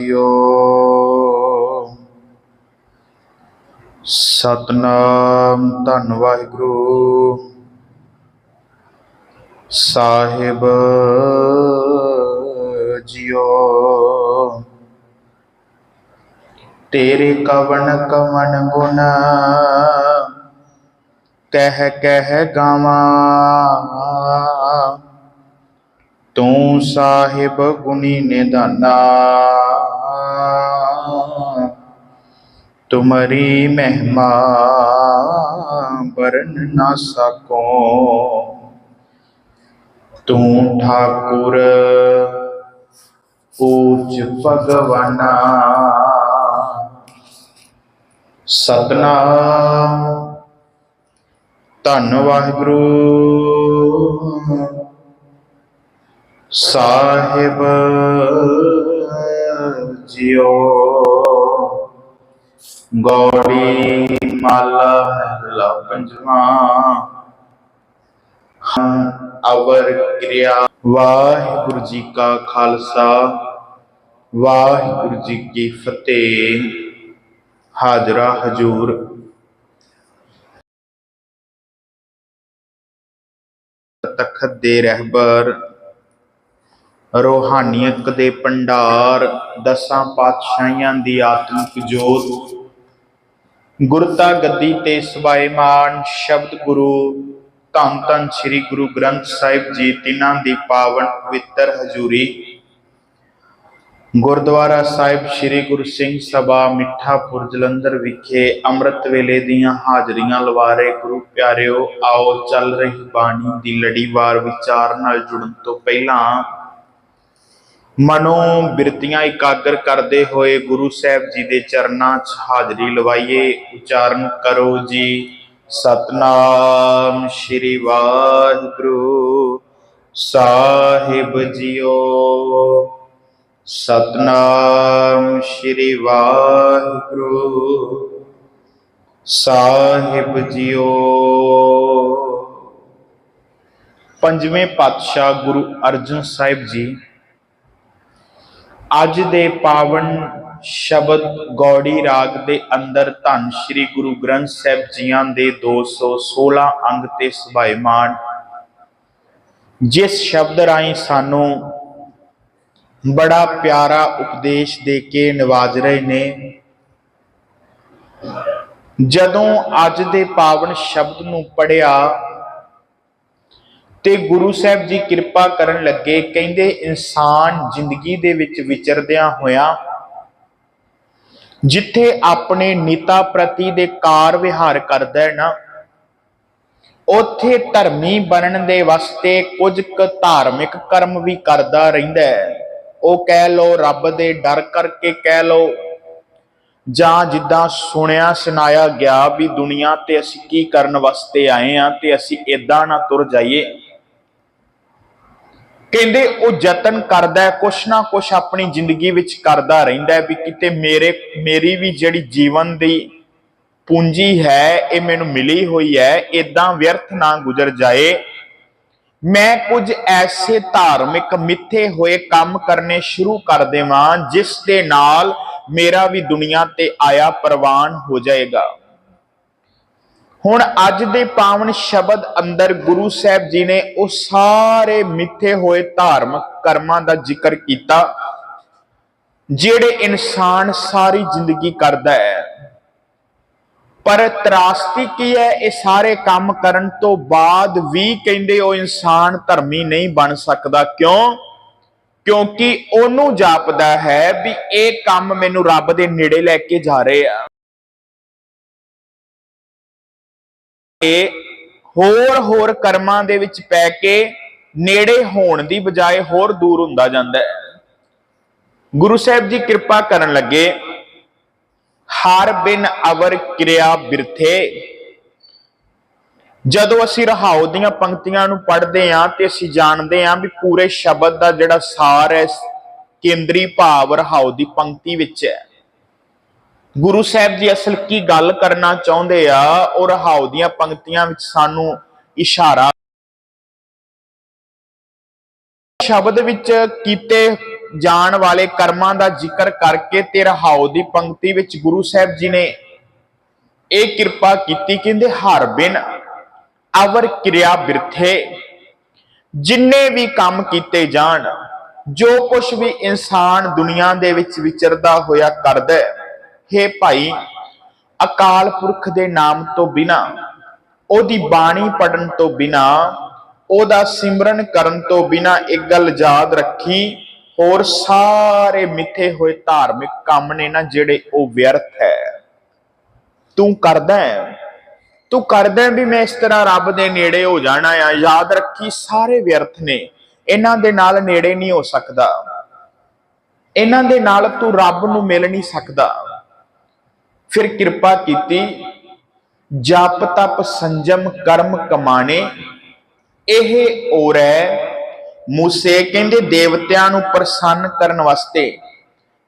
JIO Satnam ਧੰਨ ਵਾਹਿਗੁਰੂ ਸਾਹਿਬ JIO ਤੇਰੇ ਕਵਨ ਕਵਨ ਗੁਣ ਕਹਿ ਕਹਿ ਗਾਵਾਂ ਤੂੰ ਸਾਹਿਬ ਗੁਣੀ ਨਿਧਾਨਾ ਤੁਮਰੀ ਮਹਿਮਾ ਵਰਨ ਨਾ ਸਕੋ ਤੂੰ ਠਾਕੁਰ ਊਚ ਭਗਵਾਨਾ ਸਤਨਾਮ ਧੰਨ ਵਾਹਿਗੁਰੂ ਸਾਹਿਬ ਜੀਓ ਗੌੜੀ ਮਾਲਾ ਮਹਲਾ ਪੰਜਵਾਂ। ਅਵਰ ਕਿਰਿਆ, ਵਾਹਿਗੁਰੂ ਜੀ ਕਾ ਖਾਲਸਾ, ਵਾਹਿਗੁਰੂ ਜੀ ਕੀ ਫਤਿਹ। ਹਾਜ਼ਰਾ ਹਜੂਰ। ਤਖਤ ਦੇ ਰਹਿਬਰ, ਰੋਹਾਨੀਅਤ ਦੇ ਭੰਡਾਰ, ਦਸਾਂ ਪਾਤਸ਼ਾਹੀਆਂ ਦੀ ਆਤਮਿਕ ਜੋਤ ਗੁਰਤਾ ਗੱਦੀ ਤੇ ਸਵਾਇਮਾਨ ਸ਼ਬਦ ਗੁਰੂ, ਧੰਨ ਧੰਨ ਸ੍ਰੀ ਗੁਰੂ ਗ੍ਰੰਥ ਸਾਹਿਬ ਜੀ, ਤਿਨਾਂ ਦੀ ਪਾਵਨ ਪਵਿੱਤਰ ਹਜ਼ੂਰੀ। ਗੁਰਦੁਆਰਾ ਸਾਹਿਬ ਸ੍ਰੀ ਗੁਰੂ ਸਿੰਘ ਸਭਾ ਮਿੱਠਾਪੁਰ ਜਲੰਧਰ ਵਿਖੇ ਅੰਮ੍ਰਿਤ ਵੇਲੇ ਦੀਆਂ ਹਾਜ਼ਰੀਆਂ ਲਵਾ ਰਹੇ ਗੁਰੂ ਪਿਆਰਿਓ, ਆਓ ਚੱਲ ਰਹੀ ਬਾਣੀ ਦੀ ਲੜੀਵਾਰ ਵਿਚਾਰ ਨਾਲ ਜੁੜਨ ਤੋਂ ਪਹਿਲਾਂ ਮਨੋ ਬਿਰਤੀਆਂ ਇਕਾਗਰ ਕਰਦੇ ਹੋਏ ਗੁਰੂ ਸਾਹਿਬ ਜੀ ਦੇ ਚਰਨਾਂ 'ਚ ਹਾਜ਼ਰੀ ਲਵਾਈਏ। ਉਚਾਰਨ ਕਰੋ ਜੀ। ਸਤਨਾਮ ਸ਼੍ਰੀ ਵਾਹਿਗੁਰੂ। ਸਾਹਿਬ ਜੀਓ। ਸਤਨਾਮ ਸ਼੍ਰੀ ਵਾਹਿਗੁਰੂ। ਸਾਹਿਬ ਜੀਓ। ਪੰਜਵੇਂ ਪਾਤਸ਼ਾਹ ਗੁਰੂ ਅਰਜਨ ਸਾਹਿਬ ਜੀ ਅੱਜ ਦੇ ਪਾਵਨ ਸ਼ਬਦ ਗੌੜੀ ਰਾਗ ਦੇ ਅੰਦਰ ਧੰਨ ਸ਼੍ਰੀ ਗੁਰੂ ਗ੍ਰੰਥ ਸਾਹਿਬ ਜੀਆਂ ਦੇ 216 ਅੰਗ ਤੇ ਸਭਾਇਮਾਨ ਜਿਸ ਸ਼ਬਦ ਰਾਹੀਂ ਸਾਨੂੰ ਬੜਾ ਪਿਆਰਾ ਉਪਦੇਸ਼ ਦੇ ਕੇ ਨਵਾਜ ਰਹੇ ਨੇ, ਜਦੋਂ ਅੱਜ ਦੇ ਪਾਵਨ ਸ਼ਬਦ ਨੂੰ ਪੜਿਆ ਤੇ ਗੁਰੂ ਸਾਹਿਬ ਜੀ ਕਿਰਪਾ ਕਰਨ ਲੱਗੇ ਕਹਿੰਦੇ, ਇਨਸਾਨ ਜ਼ਿੰਦਗੀ ਦੇ ਵਿੱਚ ਵਿਚਰਦਿਆਂ ਹੋਇਆਂ ਜਿੱਥੇ ਆਪਣੇ ਨੀਤਾ ਪ੍ਰਤੀ ਦੇ ਕਾਰ ਵਿਹਾਰ ਕਰਦਾ ਹੈ ਨਾ, ਉਥੇ ਧਰਮੀ ਬਣਨ ਦੇ ਵਾਸਤੇ ਕੁਝ ਕੁ ਧਾਰਮਿਕ ਕਰਮ ਵੀ ਕਰਦਾ ਰਹਿੰਦਾ ਹੈ। ਉਹ ਕਹਿ ਲੋ ਰੱਬ ਦੇ ਡਰ ਕਰਕੇ ਕਹਿ ਲੋ ਜਾਂ ਜਿੱਦਾਂ ਸੁਣਿਆ ਸੁਣਾਇਆ ਗਿਆ ਵੀ ਦੁਨੀਆ ਤੇ ਅਸੀਂ ਕੀ ਕਰਨ ਵਾਸਤੇ ਆਏ ਆ ਤੇ ਅਸੀਂ ਇਦਾਂ ਨਾ ਤੁਰ ਜਾਈਏ। ਕਹਿੰਦੇ ਉਹ ਯਤਨ ਕਰਦਾ ਹੈ, ਕੁਛ ਨਾ ਕੁਛ ਆਪਣੀ ਜ਼ਿੰਦਗੀ ਵਿੱਚ ਕਰਦਾ ਰਹਿੰਦਾ ਹੈ ਵੀ ਕਿਤੇ ਮੇਰੇ, ਮੇਰੀ ਵੀ ਜਿਹੜੀ ਜੀਵਨ ਦੀ ਪੂੰਜੀ ਹੈ, ਇਹ ਮੈਨੂੰ ਮਿਲੀ ਹੋਈ ਹੈ ਇਦਾਂ ਵਿਅਰਥ ਨਾ ਗੁਜ਼ਰ ਜਾਏ। ਮੈਂ ਕੁਝ ਐਸੇ ਧਾਰਮਿਕ ਮਿੱਥੇ ਹੋਏ ਕੰਮ ਕਰਨੇ ਸ਼ੁਰੂ ਕਰ ਦੇਵਾਂ, ਜਿਸ ਦੇ ਨਾਲ ਮੇਰਾ ਵੀ ਦੁਨੀਆ ਤੇ ਆਇਆ ਪ੍ਰਵਾਨ ਹੋ ਜਾਏਗਾ। ਹੁਣ ਅੱਜ ਦੇ ਪਾਵਨ ਸ਼ਬਦ ਅੰਦਰ ਗੁਰੂ ਸਾਹਿਬ ਜੀ ਨੇ ਉਹ ਸਾਰੇ ਮਿੱਥੇ ਹੋਏ ਧਾਰਮਿਕ ਕਰਮਾਂ ਦਾ ਜ਼ਿਕਰ ਕੀਤਾ, ਜਿਹੜੇ ਇਨਸਾਨ ਸਾਰੀ ਜ਼ਿੰਦਗੀ ਕਰਦਾ ਹੈ। ਪਰ ਤਰਾਸਤੀ ਕੀ ਹੈ? ਇਹ ਸਾਰੇ ਕੰਮ ਕਰਨ ਤੋਂ ਬਾਅਦ ਵੀ ਕਹਿੰਦੇ ਉਹ ਇਨਸਾਨ ਧਰਮੀ ਨਹੀਂ ਬਣ ਸਕਦਾ। ਕਿਉਂ? ਕਿਉਂਕਿ ਉਹਨੂੰ ਜਾਪਦਾ ਹੈ ਵੀ ਇਹ ਕੰਮ ਮੈਨੂੰ ਰੱਬ ਦੇ ਨੇੜੇ ਲੈ ਕੇ ਜਾ ਰਹੇ ਆ। ਇਹ ਹੋਰ ਹੋਰ ਕਰਮਾਂ ਦੇ ਵਿੱਚ ਪੈ ਕੇ ਨੇੜੇ ਹੋਣ ਦੀ ਬਜਾਏ ਹੋਰ ਦੂਰ ਹੁੰਦਾ ਜਾਂਦਾ ਹੈ। ਗੁਰੂ ਸਾਹਿਬ ਜੀ ਕਿਰਪਾ ਕਰਨ ਲੱਗੇ, ਹਰ ਬਿਨ ਅਵਰ ਕਿਰਿਆ ਬਿਰਥੇ। ਜਦੋਂ ਅਸੀਂ ਰਹਾਉ ਦੀਆਂ ਪੰਕਤੀਆਂ ਨੂੰ ਪੜ੍ਹਦੇ ਆਂ ਤੇ ਅਸੀਂ ਜਾਣਦੇ ਆਂ ਵੀ ਪੂਰੇ ਸ਼ਬਦ ਦਾ ਜਿਹੜਾ ਸਾਰ ਹੈ, ਕੇਂਦਰੀ ਭਾਵ ਰਹਾਉ ਦੀ ਪੰਕਤੀ ਵਿੱਚ ਹੈ। ਗੁਰੂ ਸਾਹਿਬ ਜੀ ਅਸਲ ਕੀ ਗੱਲ ਕਰਨਾ ਚਾਹੁੰਦੇ ਆ, ਉਹ ਰਹਾਉ ਦੀਆਂ ਪੰਕਤੀਆਂ ਵਿੱਚ ਸਾਨੂੰ ਇਸ਼ਾਰਾ ਸ਼ਬਦ ਵਿੱਚ ਕੀਤੇ ਜਾਣ ਵਾਲੇ ਕਰਮਾਂ ਦਾ ਜ਼ਿਕਰ ਕਰਕੇ ਤੇ ਰਹਾਉ ਦੀ ਪੰਕਤੀ ਵਿੱਚ ਗੁਰੂ ਸਾਹਿਬ ਜੀ ਨੇ ਇਹ ਕਿਰਪਾ ਕੀਤੀ ਕਹਿੰਦੇ, ਹਰ ਬਿਨ ਅਵਰ ਕਿਰਿਆ ਬਿਰਥੇ, ਜਿੰਨੇ ਵੀ ਕੰਮ ਕੀਤੇ ਜਾਣ, ਜੋ ਕੁਝ ਵੀ ਇਨਸਾਨ ਦੁਨੀਆ ਦੇ ਵਿੱਚ ਵਿਚਰਦਾ ਹੋਇਆ ਕਰਦਾ ਹੈ हे ਭਾਈ, ਅਕਾਲ ਪੁਰਖ ਦੇ ਨਾਮ ਤੋਂ ਬਿਨਾ, ਉਹਦੀ ਬਾਣੀ ਪੜਨ ਤੋਂ ਬਿਨਾ, ਉਹਦਾ ਸਿਮਰਨ ਕਰਨ ਤੋਂ ਬਿਨਾ ਇੱਕ ਗੱਲ ਯਾਦ ਰੱਖੀ, ਹੋਰ ਸਾਰੇ ਮਿੱਥੇ ਹੋਏ ਧਾਰਮਿਕ ਕੰਮ ਨੇ ਨਾ ਜਿਹੜੇ ਉਹ ਵਿਅਰਥ ਹੈ। ਤੂੰ ਕਰਦਾ ਹੈ। ਤੂੰ ਕਰਦਾ ਵੀ ਮੈਂ ਇਸ ਤਰ੍ਹਾਂ ਰੱਬ ਦੇ ਨੇੜੇ ਹੋ ਜਾਣਾ ਆ। ਯਾਦ ਰੱਖੀ, ਸਾਰੇ ਵਿਅਰਥ ਨੇ। ਇਹਨਾਂ ਦੇ ਨਾਲ ਨੇੜੇ ਨਹੀਂ ਹੋ ਸਕਦਾ। ਇਹਨਾਂ ਦੇ ਨਾਲ ਤੂੰ ਰੱਬ ਨੂੰ ਮਿਲ ਨਹੀਂ ਸਕਦਾ। ਫਿਰ ਕਿਰਪਾ ਕੀਤੀ, ਜਪ ਤਪ ਸੰਜਮ ਕਰਮ ਕਮਾਣੇ। ਇਹ ਔਰੈ ਮੂਸੇ ਕਹਿੰਦੇ ਦੇਵਤਿਆਂ ਨੂੰ ਪ੍ਰਸੰਨ ਕਰਨ ਵਾਸਤੇ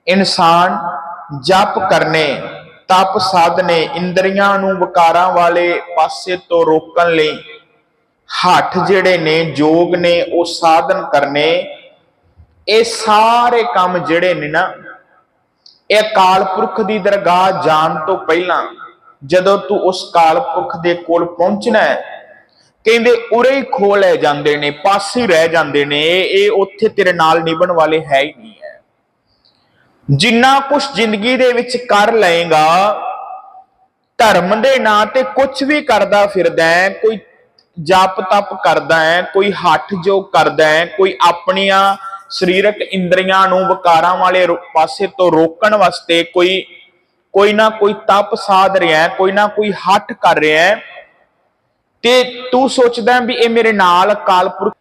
ਇਨਸਾਨ ਜਪ ਕਰਨੇ, ਤਪ ਸਾਧਨੇ, ਇੰਦਰੀਆਂ ਨੂੰ ਵਿਕਾਰਾਂ ਵਾਲੇ ਪਾਸੇ ਤੋਂ ਰੋਕਣ ਲਈ ਹੱਠ ਜਿਹੜੇ ਨੇ ਯੋਗ ਨੇ, ਉਹ ਸਾਧਨ ਕਰਨੇ। ਇਹ ਸਾਰੇ ਕੰਮ ਜਿਹੜੇ ਨੇ ਨਾ ਇਹ ਅਕਾਲ ਪੁਰਖ ਦੀ ਦਰਗਾਹ ਜਾਣ ਤੋਂ ਪਹਿਲਾਂ ਜਦੋਂ ਤੂੰ ਉਸ ਕਾਲ ਪੁਰਖ ਦੇ ਕੋਲ ਪਹੁੰਚਣਾ ਹੈ, ਕਹਿੰਦੇ ਉਰੇ ਹੀ ਖੋ ਲੈ ਜਾਂਦੇ ਨੇ, ਪਾਸੇ ਰਹਿ ਜਾਂਦੇ ਨੇ, ਇਹ ਉੱਥੇ ਤੇਰੇ ਨਾਲ ਨਿਭਣ ਵਾਲੇ ਹੈ ਹੀ ਨਹੀਂ ਹੈ। ਜਿੰਨਾ ਕੁਝ ਜ਼ਿੰਦਗੀ ਦੇ ਵਿੱਚ ਕਰ ਲਏਗਾ, ਧਰਮ ਦੇ ਨਾਂ ਤੇ ਕੁਝ ਵੀ ਕਰਦਾ ਫਿਰਦਾ ਹੈ, ਕੋਈ ਜਪ ਤਪ ਕਰਦਾ ਹੈ, ਕੋਈ ਹੱਠ ਜੋ ਕਰਦਾ ਹੈ, ਕੋਈ ਆਪਣੀਆਂ ਸਰੀਰਕ ਇੰਦਰੀਆਂ ਨੂੰ ਵਿਕਾਰਾਂ ਵਾਲੇ ਪਾਸੇ ਤੋਂ ਰੋਕਣ ਵਾਸਤੇ ਕੋਈ ਕੋਈ ਨਾ ਕੋਈ ਤਪ ਸਾਧ ਰਿਹਾ ਕੋਈ ਨਾ ਕੋਈ ਹੱਠ ਕਰ ਰਿਹਾ ਤੇ ਤੂੰ ਸੋਚਦਾ ਵੀ ਇਹ ਮੇਰੇ ਨਾਲ ਕਾਲਪੁਰਖ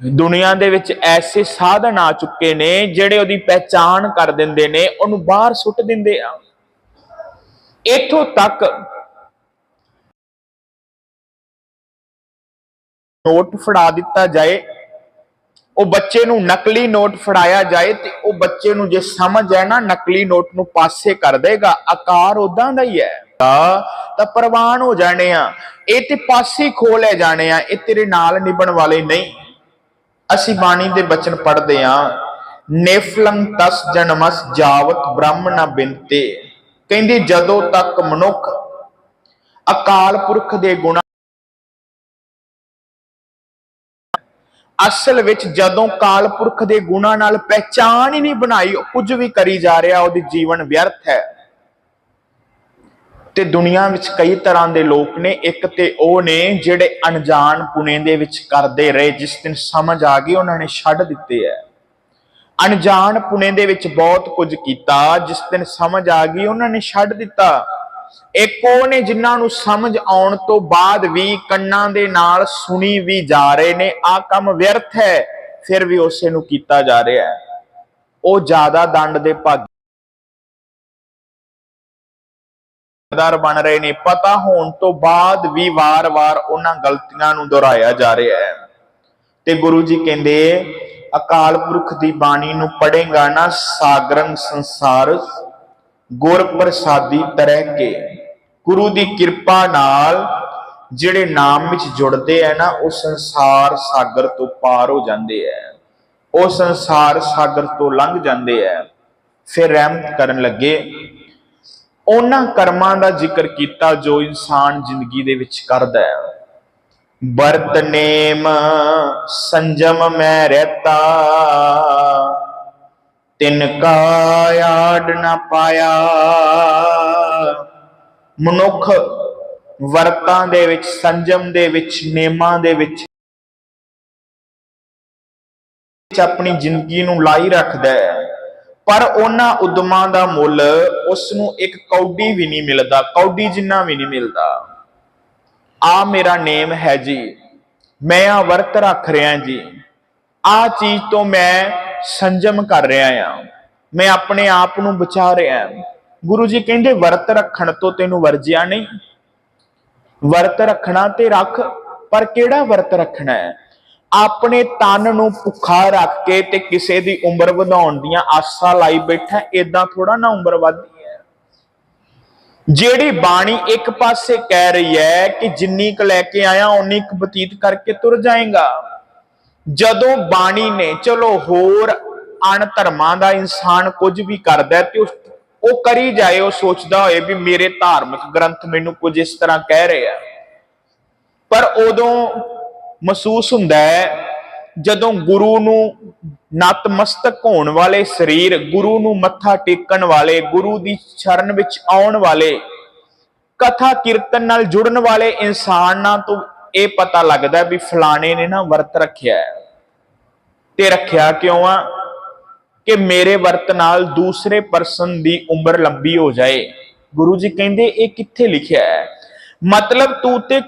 ਦੁਨੀਆ ਦੇ ਵਿੱਚ ਐਸੇ ਸਾਧਨ ਆ ਚੁੱਕੇ ਨੇ ਜਿਹੜੇ ਉਹਦੀ ਪਹਿਚਾਣ ਕਰ ਦਿੰਦੇ ਨੇ, ਉਹਨੂੰ ਬਾਹਰ ਸੁੱਟ ਦਿੰਦੇ ਆ। ਇਥੋਂ ਤੱਕ ਨੋਟ ਫੜਾ ਦਿੱਤਾ ਜਾਏ ਉਹ ਬੱਚੇ ਨੂੰ ਨਕਲੀ ਨੋਟ ਫੜਾਇਆ ਜਾਏ ਤੇ ਉਹ ਬੱਚੇ ਨੂੰ ਜੇ ਸਮਝ ਹੈ ਨਾ, ਨਕਲੀ ਨੋਟ ਨੂੰ ਪਾਸੇ ਕਰ ਦੇਗਾ। ਆਕਾਰ ਉਦਾਂ ਦਾ ਹੀ ਹੈ। ਤਾਂ ਪ੍ਰਵਾਨ ਹੋ ਜਾਣੇ ਆ। ਇਹ ਤੇ ਪਾਸੇ ਖੋ ਲੈ ਜਾਣੇ ਆ। ਇਹ ਤੇਰੇ ਨਾਲ ਨਿਭਣ ਵਾਲੇ ਨਹੀਂ। ਅਸੀਂ ਬਾਣੀ ਦੇ ਬਚਨ ਪੜ੍ਹਦੇ ਆ। ਨੇਫਲੰ ਤਸ ਜਨਮਸ ਜਾਵਤ ਬ੍ਰਹਮ ਨਾ ਬਿੰਤੇ ਕਹਿੰਦੇ ਜਦੋਂ ਤੱਕ ਮਨੁੱਖ ਅਕਾਲ ਪੁਰਖ ਦੇ ਗੁਣਾ ਅਸਲ ਵਿੱਚ ਜਦੋਂ ਕਾਲ ਪੁਰਖ ਦੇ ਗੁਣਾਂ ਨਾਲ ਪਹਿਚਾਨ ਹੀ ਨਹੀਂ ਬਣਾਈ, ਉਹ ਕੁਝ ਵੀ ਕਰੀ ਜਾ ਰਿਹਾ, ਉਹਦੀ ਜੀਵਨ ਵਿਅਰਥ ਹੈ। ਤੇ ਦੁਨੀਆ ਵਿੱਚ ਕਈ ਤਰ੍ਹਾਂ ਦੇ ਲੋਕ ਨੇ, ਇੱਕ ਤੇ ਉਹ ਨੇ ਜਿਹੜੇ ਅਣਜਾਣ ਪੁਣੇ ਦੇ ਵਿੱਚ ਕਰਦੇ ਰਹੇ, ਜਿਸ ਦਿਨ ਸਮਝ ਆ ਗਈ, ਉਹਨਾਂ ਨੇ ਛੱਡ ਦਿੱਤੇ ਐ ਅਣਜਾਣ ਪੁਣੇ ਦੇ ਵਿੱਚ ਬਹੁਤ ਕੁਝ ਕੀਤਾ, ਜਿਸ ਦਿਨ ਸਮਝ ਆ ਗਈ, ਉਹਨਾਂ ਨੇ ਛੱਡ ਦਿੱਤਾ। ਇੱਕ ਉਹ ਨੇ ਜਿਨ੍ਹਾਂ ਨੂੰ ਸਮਝ ਆਉਣ ਤੋਂ ਬਾਅਦ ਵੀ ਕੰਨਾਂ ਦੇ ਨਾਲ ਸੁਣੀ ਵੀ ਜਾ ਰਹੇ ਨੇ ਆ ਕੰਮ ਵਿਅਰਥ ਹੈ, ਫਿਰ ਵੀ ਉਸੇ ਨੂੰ ਕੀਤਾ ਜਾ ਰਿਹਾ ਹੈ। ਉਹ ਜ਼ਿਆਦਾ ਦੰਡ ਦੇ ਭਾਗੀ ਬਣ ਰਹੇ ਨੇ, ਪਤਾ ਹੋਣ ਤੋਂ ਬਾਅਦ ਵੀ ਵਾਰ-ਵਾਰ ਉਹਨਾਂ ਗਲਤੀਆਂ ਨੂੰ ਦੁਹਰਾਇਆ ਜਾ ਰਿਹਾ ਹੈ। ਤੇ ਗੁਰੂ ਜੀ ਕਹਿੰਦੇ, ਅਕਾਲ ਪੁਰਖ ਦੀ ਬਾਣੀ ਨੂੰ ਪੜੇਗਾ ਨਾ ਸਾਗਰੰ ਸੰਸਾਰ ਗੁਰ ਪ੍ਰਸਾਦੀ ਤਰਹਿ ਕੇ ਗੁਰੂ ਦੀ ਕਿਰਪਾ ਨਾਲ ਜਿਹੜੇ ਨਾਮ ਵਿੱਚ ਜੁੜਦੇ ਆ ਨਾ, ਉਹ ਸੰਸਾਰ ਸਾਗਰ ਤੋਂ ਪਾਰ ਹੋ ਜਾਂਦੇ ਆ। ਉਹ ਸੰਸਾਰ ਸਾਗਰ ਤੋਂ ਲੰਘ ਜਾਂਦੇ ਆ। ਫਿਰ ਰਹਿਮਤ ਕਰਨ ਲੱਗੇ। ਉਹਨਾਂ ਕਰਮਾਂ ਦਾ ਜ਼ਿਕਰ ਕੀਤਾ ਜੋ ਇਨਸਾਨ ਜ਼ਿੰਦਗੀ ਦੇ ਵਿੱਚ ਕਰਦਾ ਹੈ ਵਰਤ ਨੇਮ ਸੰਜਮ ਮੈਂ ਰਹਤਾ। ਤਿਨ ਕਾ ਆੜ ਨਾ ਪਾਇਆ। ਮਨੁੱਖ ਵਰਤਾਂ ਦੇ ਵਿੱਚ, ਸੰਜਮ ਦੇ ਵਿੱਚ ਨੇਮਾਂ ਦੇ ਵਿੱਚ ਆਪਣੀ ਜ਼ਿੰਦਗੀ ਨੂੰ ਲਾਈ ਰੱਖਦਾ ਹੈ। ਪਰ ਉਹਨਾਂ ਉਦਮਾਂ ਦਾ ਮੁੱਲ ਉਸ ਨੂੰ ਇੱਕ ਕੌਡੀ ਵੀ ਨਹੀਂ ਮਿਲਦਾ, ਕੌਡੀ ਜਿੰਨਾ ਵੀ ਨਹੀਂ ਮਿਲਦਾ। ਆ ਮੇਰਾ ਨੇਮ ਹੈ ਜੀ। ਮੈਂ ਆ ਵਰਤ ਰੱਖ ਰਿਹਾ ਜੀ। ਆ ਚੀਜ਼ ਤੋਂ ਮੈਂ ਸੰਜਮ ਕਰ ਰਿਹਾ ਆ। ਮੈਂ ਆਪਣੇ ਆਪ ਨੂੰ ਬਚਾ ਰਿਹਾ ਗੁਰੂ ਜੀ ਕਹਿੰਦੇ, ਵਰਤ ਰੱਖਣ ਤੋਂ ਤੈਨੂੰ ਵਰਜਿਆ ਨਹੀਂ। ਵਰਤ ਰੱਖਣਾ ਤੇ ਰੱਖ, ਪਰ ਕਿਹੜਾ ਵਰਤ ਰੱਖਣਾ ਹੈ? ਆਪਣੇ ਤਨ ਨੂੰ ਭੁੱਖਾ ਰੱਖ ਕੇ ਤੇ ਕਿਸੇ ਦੀ ਉਮਰ ਵਧਾਉਣ ਦੀਆਂ ਆਸਾਂ ਲਾਈ ਬੈਠਾ, ਏਦਾਂ ਥੋੜਾ ਨਾ ਉਮਰ ਵਧਦੀ ਹੈ। ਜਿਹੜੀ ਬਾਣੀ ਇੱਕ ਪਾਸੇ ਕਹਿ ਰਹੀ ਹੈ ਕਿ ਜਿੰਨੀ ਕੁ ਲੈ ਕੇ ਆਇਆ, ਓਨੀ ਕੁ ਬਤੀਤ ਕਰਕੇ ਤੁਰ ਜਾਏਗਾ। ਜਦੋਂ ਬਾਣੀ ਨੇ, ਚਲੋ ਹੋਰ ਅਣ ਧਰਮਾਂ ਦਾ ਇਨਸਾਨ ਕੁਝ ਵੀ ਕਰਦਾ ਤੇ ਉਹ ਕਰੀ ਜਾਏ, ਉਹ ਸੋਚਦਾ ਹੋਏ ਵੀ ਮੇਰੇ ਧਾਰਮਿਕ ਗ੍ਰੰਥ ਮੈਨੂੰ ਕੁਝ ਇਸ ਤਰ੍ਹਾਂ ਕਹਿ ਰਹੇ ਪਰ ਉਦੋਂ ਮਹਿਸੂਸ ਹੁੰਦਾ ਹੈ, ਜਦੋਂ ਗੁਰੂ ਨੂੰ ਨਤਮਸਤਕ ਹੋਣ ਵਾਲੇ ਸਰੀਰ, ਗੁਰੂ ਨੂੰ ਮੱਥਾ ਟੇਕਣ ਵਾਲੇ, ਗੁਰੂ ਦੀ ਸ਼ਰਨ ਵਿੱਚ ਆਉਣ ਵਾਲੇ, ਕਥਾ ਕੀਰਤਨ ਨਾਲ ਜੁੜਨ ਵਾਲੇ ਇਨਸਾਨਾਂ ਤੋਂ ਇਹ ਪਤਾ ਲੱਗਦਾ ਵੀ ਫਲਾਣੇ ਨੇ ਨਾ ਵਰਤ ਰੱਖਿਆ ਹੈ। ਤੇ ਰੱਖਿਆ ਕਿਉਂ ਆ? ਕਿ ਮੇਰੇ ਵਰਤ ਨਾਲ ਦੂਸਰੇ ਪਰਸਨ ਦੀ ਉਮਰ ਲੰਬੀ ਹੋ ਜਾਏ। ਗੁਰੂ ਜੀ ਕਹਿੰਦੇ, ਇਹ ਕਿੱਥੇ ਲਿਖਿਆ ਹੈ? ਮਤਲਬ ਤੂੰ ਤੇ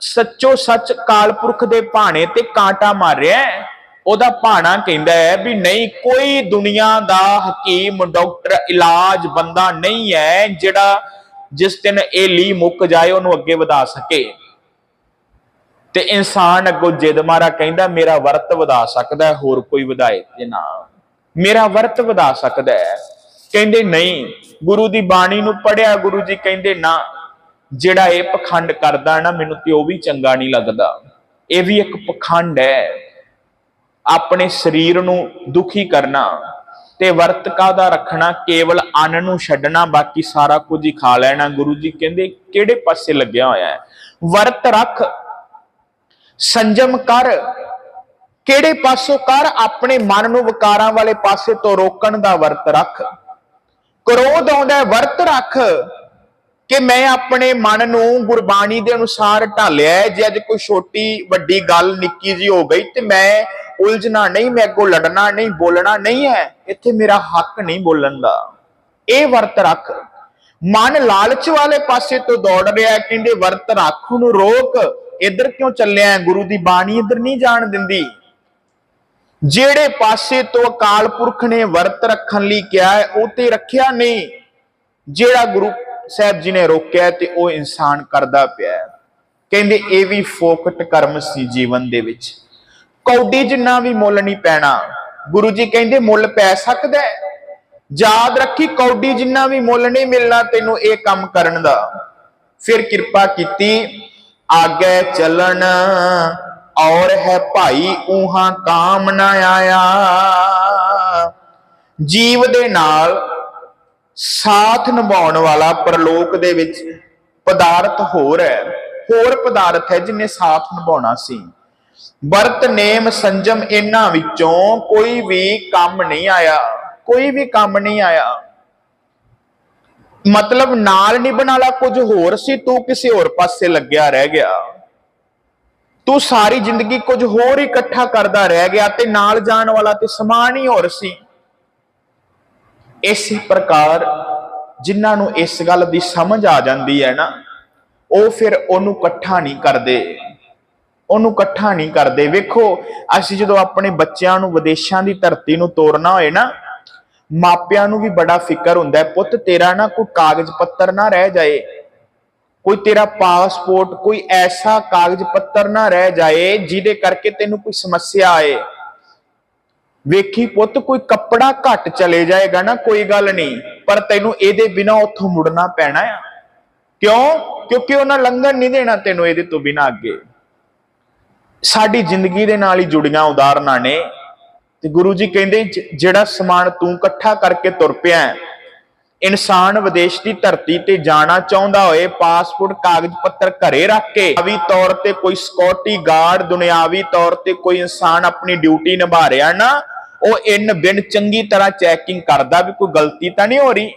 ਸੱਚੋ ਸੱਚ ਕਾਲਪੁਰਖ ਦੇ ਭਾਣੇ ਤੇ ਕਾਂਟਾ ਮਾਰਿਆ ਉਹਦਾ ਭਾਣਾ ਕਹਿੰਦਾ ਹੈ ਵੀ ਨਹੀਂ, ਕੋਈ ਦੁਨੀਆ ਦਾ ਹਕੀਮ, ਡਾਕਟਰ, ਇਲਾਜ ਬੰਦਾ ਨਹੀਂ ਹੈ ਜਿਹੜਾ ਜਿਸ ਦਿਨ ਇਹ ਲੀ ਮੁੱਕ ਜਾਏ, ਉਹਨੂੰ ਅੱਗੇ ਵਧਾ ਸਕੇ। ਤੇ ਇਨਸਾਨ ਅੱਗੋਂ ਜਿੱਦ ਮਾਰਾ ਕਹਿੰਦਾ, ਮੇਰਾ ਵਰਤ ਵਧਾ ਸਕਦਾ, ਹੋਰ ਕੋਈ ਵਧਾਏ ਤੇ ਨਾ। ਮੇਰਾ ਵਰਤ ਵਧਾ ਸਕਦਾ ਹੈ। ਕਹਿੰਦੇ, ਨਹੀਂ, ਗੁਰੂ ਦੀ ਬਾਣੀ ਨੂੰ ਪੜਿਆ ਗੁਰੂ ਜੀ ਕਹਿੰਦੇ, ਨਾ, ਜਿਹੜਾ ਇਹ ਪਖੰਡ ਕਰਦਾ ਨਾ, ਮੈਨੂੰ ਤੇ ਉਹ ਵੀ ਚੰਗਾ ਨਹੀਂ ਲੱਗਦਾ। ਇਹ ਵੀ ਇੱਕ ਪਖੰਡ ਹੈ। ਆਪਣੇ ਸਰੀਰ ਨੂੰ ਦੁਖੀ ਕਰਨਾ ਤੇ ਵਰਤ ਕਾਹਦਾ ਰੱਖਣਾ? ਕੇਵਲ ਅੰਨ ਨੂੰ ਛੱਡਣਾ, ਬਾਕੀ ਸਾਰਾ ਕੁਝ ਹੀ ਖਾ ਲੈਣਾ। ਗੁਰੂ ਜੀ ਕਹਿੰਦੇ, ਕਿਹੜੇ ਪਾਸੇ ਲੱਗਿਆ ਹੋਇਆ ਹੈ? ਵਰਤ ਰੱਖ ਸੰਜਮ ਕਰ। ਕਿਹੜੇ ਪਾਸੋਂ ਕਰ? ਆਪਣੇ ਮਨ ਨੂੰ ਵਿਕਾਰਾਂ ਵਾਲੇ ਪਾਸੇ ਤੋਂ ਰੋਕਣ ਦਾ ਵਰਤ ਰੱਖ। ਕ੍ਰੋਧ ਆਉਂਦਾ ਵਰਤ ਰੱਖ ਕਿ ਮੈਂ ਆਪਣੇ ਮਨ ਨੂੰ ਗੁਰਬਾਣੀ ਦੇ ਅਨੁਸਾਰ ਢਾਲਿਆ ਜੇ ਅੱਜ ਕੋਈ ਛੋਟੀ, ਵੱਡੀ ਗੱਲ, ਨਿੱਕੀ ਜੀ ਹੋ ਗਈ ਤੇ ਮੈਂ ਉਲਝਣਾ ਨਹੀਂ, ਮੈਂ ਅੱਗੋਂ ਲੜਨਾ ਨਹੀਂ, ਬੋਲਣਾ ਨਹੀਂ ਹੈ। ਇੱਥੇ ਮੇਰਾ ਹੱਕ ਨਹੀਂ ਬੋਲਣ ਦਾ। ਇਹ ਵਰਤ ਰੱਖ। ਮਨ ਲਾਲਚ ਵਾਲੇ ਪਾਸੇ ਤੋਂ ਦੌੜ ਰਿਹਾ ਕਹਿੰਦੇ ਵਰਤ ਰੱਖ ਨੂੰ ਰੋਕ। ਇੱਧਰ ਕਿਉਂ ਚੱਲਿਆ ਗੁਰੂ ਦੀ ਬਾਣੀ ਇੱਧਰ ਨਹੀਂ ਜਾਣ ਦਿੰਦੀ। ਜਿਹੜੇ ਪਾਸੇ ਤੋਂ ਅਕਾਲ ਪੁਰਖ ਨੇ ਵਰਤ ਰੱਖਣ ਲਈ ਕਿਹਾ ਹੈ, ਉਹ ਤੇ ਰੱਖਿਆ ਨਹੀਂ। ਜਿਹੜਾ ਗੁਰੂ ਸਾਹਿਬ ਜੀ ਨੇ ਰੋਕਿਆ ਤੇ ਉਹ ਇਨਸਾਨ ਕਰਦਾ ਪਿਆ ਕਹਿੰਦੇ, ਇਹ ਵੀ ਫੋਕਟ ਕਰਮ ਸੀ ਜੀਵਨ ਦੇ ਵਿੱਚ। ਕੌਡੀ ਜਿੰਨਾ ਵੀ ਮੁੱਲ ਨਹੀਂ ਪੈਣਾ। ਗੁਰੂ ਜੀ ਕਹਿੰਦੇ, ਮੁੱਲ ਪੈ ਸਕਦਾ ਹੈ। ਯਾਦ ਰੱਖੀ, ਕੌਡੀ ਜਿੰਨਾ ਵੀ ਮੁੱਲ ਨਹੀਂ ਮਿਲਣਾ ਤੈਨੂੰ ਇਹ ਕੰਮ ਕਰਨ ਦਾ। ਫਿਰ ਕਿਰਪਾ ਕੀਤੀ। ਆਗੇ ਚੱਲਣ, ਔਰ ਹੈ ਭਾਈ ਉਹਾਂ ਕਾਮ ਨਾ ਆਇਆ। ਜੀਵ ਦੇ ਨਾਲ ਸਾਥ ਨਿਭਾਉਣ ਵਾਲਾ ਪ੍ਰਲੋਕ ਦੇ ਵਿੱਚ ਪਦਾਰਥ ਹੋਰ ਹੈ। ਹੋਰ ਪਦਾਰਥ ਹੈ ਜਿਨੇ ਸਾਥ ਨਿਭਾਉਣਾ ਸੀ। ਵਰਤ, ਨੇਮ, ਸੰਜਮ ਇਹਨਾਂ ਵਿੱਚੋਂ ਕੋਈ ਵੀ ਕੰਮ ਨਹੀਂ ਆਇਆ। ਕੋਈ ਵੀ ਕੰਮ ਨਹੀਂ ਆਇਆ। ਮਤਲਬ ਨਾਲ ਨਿਭਣ ਵਾਲਾ ਕੁਝ ਹੋਰ ਸੀ, ਤੂੰ ਕਿਸੇ ਹੋਰ ਪਾਸੇ ਲੱਗਿਆ ਰਹਿ ਗਿਆ। ਤੂੰ ਸਾਰੀ ਜ਼ਿੰਦਗੀ ਕੁਝ ਹੋਰ ਇਕੱਠਾ ਕਰਦਾ ਰਹਿ ਗਿਆ ਤੇ ਨਾਲ ਜਾਣ ਵਾਲਾ ਤੇ ਸਮਾਨ ਹੀ ਹੋਰ ਸੀ। ਇਸੇ ਪ੍ਰਕਾਰ ਜਿਨ੍ਹਾਂ ਨੂੰ ਇਸ ਗੱਲ ਦੀ ਸਮਝ ਆ ਜਾਂਦੀ ਹੈ ਨਾ, ਉਹ ਫਿਰ ਉਹਨੂੰ ਇਕੱਠਾ ਨਹੀਂ ਕਰਦੇ। ਉਹਨੂੰ ਇਕੱਠਾ ਨਹੀਂ ਕਰਦੇ। ਵੇਖੋ, ਅਸੀਂ ਜਦੋਂ ਆਪਣੇ ਬੱਚਿਆਂ ਨੂੰ ਵਿਦੇਸ਼ਾਂ ਦੀ ਧਰਤੀ ਨੂੰ ਤੋਰਨਾ ਹੋਏ ਨਾ ਮਾਪਿਆਂ ਨੂੰ ਵੀ ਬੜਾ ਫਿਕਰ ਹੁੰਦਾ ਹੈ। ਪੁੱਤ, ਤੇਰਾ ਨਾ ਕੋਈ ਕਾਗਜ਼ ਪੱਤਰ ਨਾ ਰਹਿ ਜਾਏ। ਕੋਈ ਤੇਰਾ ਪਾਸਪੋਰਟ, ਕੋਈ ਐਸਾ ਕਾਗਜ਼ ਪੱਤਰ ਨਾ ਰਹਿ ਜਾਏ, ਜਿਹਦੇ ਕਰਕੇ ਤੈਨੂੰ ਕੋਈ ਸਮੱਸਿਆ ਆਏ। ਵੇਖੀ ਪੁੱਤ, ਕੋਈ ਕੱਪੜਾ ਘੱਟ ਚਲੇ ਜਾਏਗਾ ਨਾ, ਕੋਈ ਗੱਲ ਨਹੀਂ। ਪਰ ਤੈਨੂੰ ਇਹਦੇ ਬਿਨਾ ਉੱਥੋਂ ਮੁੜਨਾ ਪੈਣਾ ਆ। ਕਿਉਂ? ਕਿਉਂਕਿ ਉਹਨਾਂ ਲੰਘਣ ਨਹੀਂ ਦੇਣਾ ਤੈਨੂੰ ਇਹਦੇ ਤੋਂ ਬਿਨਾ ਅੱਗੇ। ਸਾਡੀ ਜ਼ਿੰਦਗੀ ਦੇ ਨਾਲ ਹੀ ਜੁੜੀਆਂ ਉਦਾਹਰਨਾਂ ਨੇ। ਤੇ ਗੁਰੂ ਜੀ ਕਹਿੰਦੇ ਜਿਹੜਾ ਸਮਾਨ ਤੂੰ ਇਕੱਠਾ ਕਰਕੇ ਤੁਰ ਪਿਆ ਹੈ, ਇਨਸਾਨ ਵਿਦੇਸ਼ ਦੀ ਧਰਤੀ ਤੇ ਜਾਣਾ ਚਾਹੁੰਦਾ ਹੋਏ ਪਾਸਪੋਰਟ ਕਾਗਜ਼ ਪੱਤਰ ਘਰੇ ਰੱਖ ਕੇ ਦੁਨਿਆਵੀ ਤੌਰ ਤੇ ਕੋਈ ਸਿਕਿਉਰਿਟੀ ਗਾਰਡ ਦੁਨਿਆਵੀ ਤੌਰ ਤੇ ਕੋਈ ਇਨਸਾਨ ਆਪਣੀ ਡਿਊਟੀ ਨਿਭਾ ਰਿਹਾ ਨਾ ਉਹ ਇਨ ਬਿਨ ਚੰਗੀ ਤਰ੍ਹਾਂ ਚੈਕਿੰਗ ਕਰਦਾ ਵੀ ਕੋਈ ਗਲਤੀ ਤਾਂ ਨਹੀਂ ਹੋ ਰਹੀ।